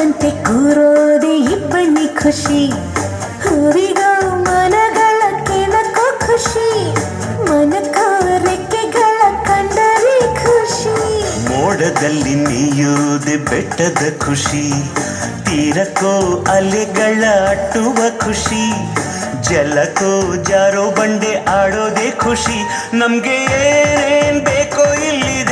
ಅಂಟದಂತೆ ಕೂರೋದೆ ಇಬ್ಬನಿ ಖುಷಿ. ಹೂವಿಗೋ ಮನಗಳ ಕೆಣಕೋ ಖುಷಿ. ಮನ ರೆಕ್ಕೆಗಳ ಕಂಡರೆ ಖುಷಿ. ಮೋಡದಲ್ಲಿ ನೀಯೋದೆ ಬೆಟ್ಟದ ಖುಷಿ. ತೀರಕ್ಕೋ ಅಲೆಗಳ ಅಟ್ಟುವ ಖುಷಿ. ಜಲಕ್ಕೋ ಜಾರೋ ಬಂಡೆ ಆಡೋದೆ ಖುಷಿ. ನಮ್ಗೆ ಏನೇನ್ ಬೇಕೋ ಇಲ್ಲಿದೆ.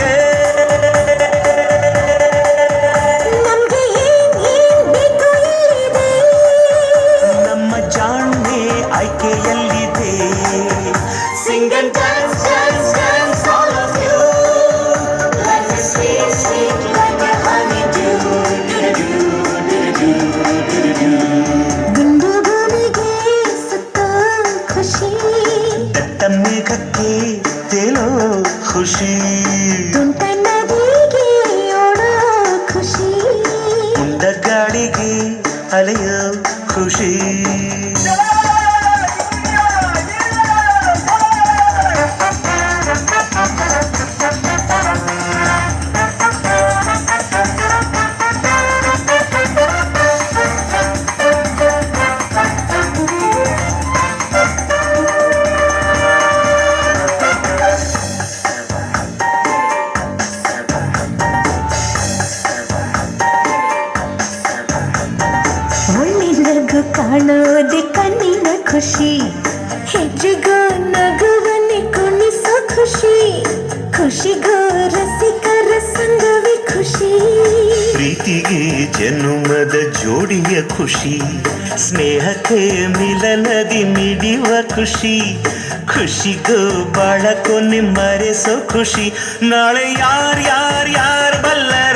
ಕಾಣೋದೆ ಕಣ್ಣಿನ ಖುಷಿ. ಹೆಜ್ಜೆಗೂ ನಗುವನ್ನೇ ಕುಣಿಸೋ ಖುಷಿ. ಖುಷಿಗೂ ರಸಿಕರ ಸಂಗವೇ ಖುಷಿ. ಪ್ರೀತಿಗೆ ಜನುಮದ ಜೋಡಿಯ ಖುಷಿ. ಸ್ನೇಹಕ್ಕೆ ಮಿಲನದಿ ಮಿಡಿಯುವ ಖುಷಿ. ಖುಷಿಗೂ ಬಾಳ ಮರೆಸೋ ಖುಷಿ. ನಾಳೆ ಯಾರ್ಯಾರ್ಯಾರ ಬಲ್ಲ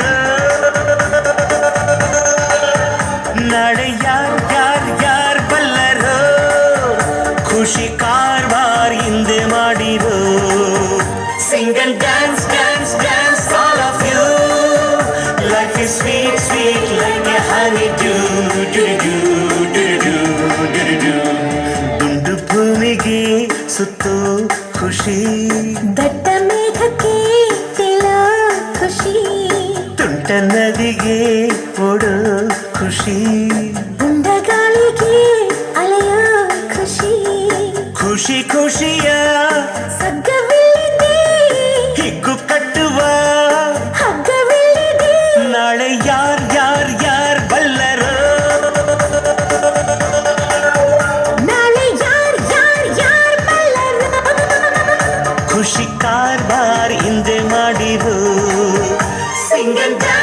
ಮಾಡಿರೋ single dance dance dance all of you life is sweet sweet like a honey dew dew dew dew dew dew dew ದುಂಡು ಭೂಮಿಗೆ ಸುತ್ತು ಖುಷಿ ದಟ್ಟ ಮೇಘಕ್ಕೆ ತೇಲೋ ಖುಷಿ ತುಂಟ ನದಿಗೆ ಓಡೋ ಖುಷಿ ಉಂಡ ಗಾಳಿಗೆ ಅಲೆಯೋ ಖುಷಿ ಖುಷಿ ಖುಷಿಯ singing down.